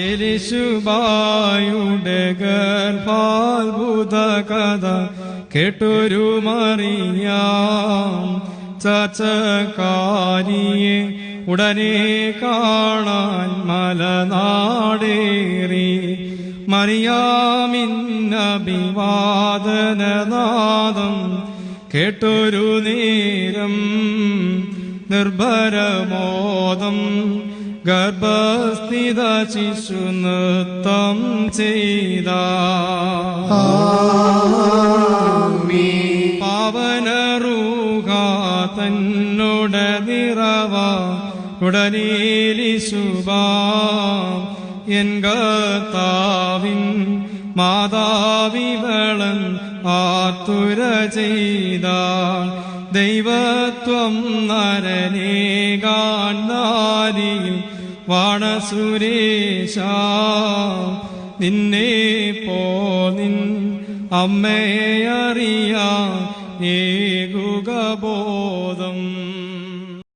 യേശുബായുടെ ഗർഭാത്ഭുത കഥ കേട്ടൊരു മറിയാം ചച്ചക്കാരിയെ ഉടനെ കാണാൻ മലനാടേറി. മറിയാമിന്നഭിവാദനനാദം കേട്ടൊരു നേരം നിർഭരമോദം ഗർഭസ്ഥിത ശിശു നൃത്തം ചെയ്ത പാവനറൂഹ തന്നോട നിറവ ഉടനീലിശുഭാ എൻ മാതാവിവളൻ ആതുര ചെയ്ത ദൈവത്വം നരനെ കാണാരിയും വാണസുരേശ. നിന്നെ പോ നിൻ അമ്മയെ അറിയാ ഏകുക ബോധം